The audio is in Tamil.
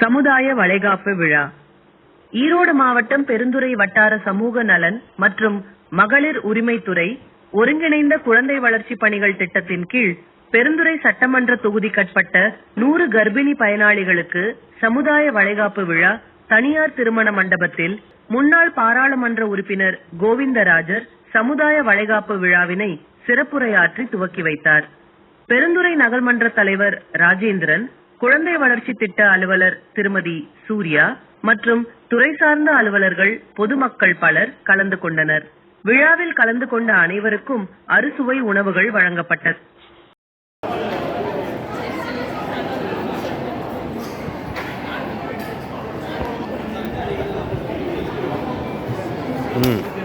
சமுதாய வளைகாப்பு விழா. ஈரோடு மாவட்டம் பெருந்துறை வட்டார சமூக நலன் மற்றும் மகளிர் உரிமைத்துறை ஒருங்கிணைந்த குழந்தை வளர்ச்சி பணிகள் திட்டத்தின் கீழ் பெருந்துறை சட்டமன்ற தொகுதிக்கட்பட்ட நூறு கர்ப்பிணி பயனாளிகளுக்கு சமுதாய வளைகாப்பு விழா தனியார் திருமண மண்டபத்தில் முன்னாள் பாராளுமன்ற உறுப்பினர் கோவிந்தராஜர் சமுதாய வளைகாப்பு விழாவினை சிறப்புரையாற்றி துவக்கி வைத்தார். பெருந்துறை நகர்மன்ற தலைவர் ராஜேந்திரன் குழந்தை வளர்ச்சி திட்ட அலுவலர் திருமதி சூர்யா மற்றும் துறை சார்ந்த அலுவலர்கள் பொதுமக்கள் பலர் கலந்து கொண்டனர். விழாவில் கலந்து கொண்ட அனைவருக்கும் அறுசுவை உணவுகள் வழங்கப்பட்டது. ம்.